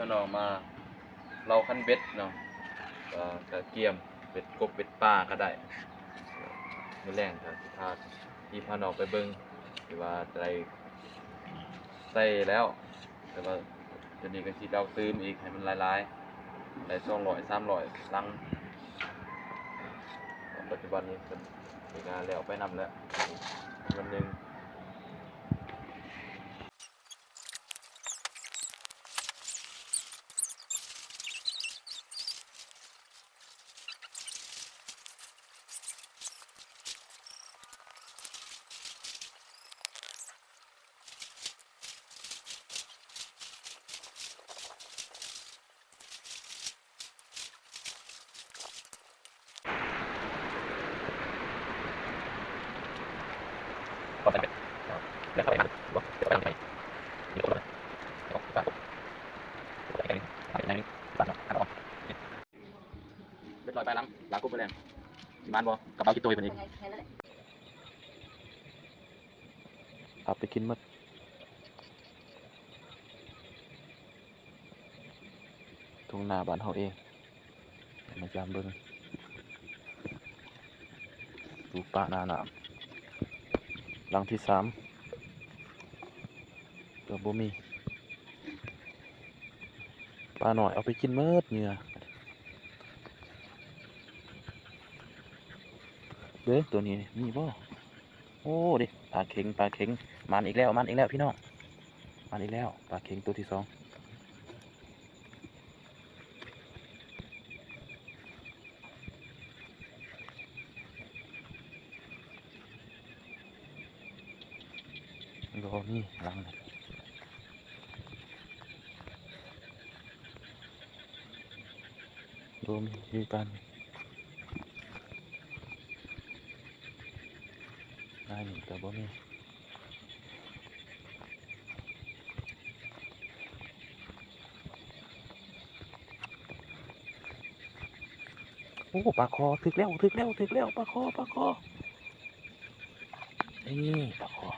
พี่น้องมา เราคันเบ็ดเนาะก็เกียมเบ็ดกบเบ็ดปลาก็ได้มือแรงก็สิพาพี่พาน้องไปเบิ่งที่ว่าได้ใส่แล้ว แต่ว่าเดี๋ยวนี้ก็สิเอาตืมอีกให้มันหลายๆได้200 300ลังปัจจุบันนี้ก็มีการแล้วไปนำแล้ววันหนึ่ง พอเป็นแบบแล้วเข้าไปมันบอกเดี๋ยวไปทำไปมีคนเลยออกปากไปไหนไปไหนปากเนาะออกเรียบ็ดลอยไปหลังหลังกบไปแรงสิมานบ่กระเป๋าคิดตัวอยู่นนี้เอาไปกินหมดตรงหน้าบ้านเฮาเองมายามเบิ่งดูป่าหน้าหนาม หลังที่สามเก็บ่มีปลาหน่อยเอาไปกินเมิดเหงื่อเด้อตัวนี้มีบ่โอ้ดิปลาเข็งปลาเข็งมันอีกแล้วมันอีกแล้วพี่น้องมันอีกแล้วปลาเข็งตัวที่สอง รอนี่หลังรวมอยู่กันได้หนึ่งแต่บ่มีโอ้ปลาคอถึกแล้วถึกแล้วถึกแล้วปลาคอปลาคอนี่ปลาคอ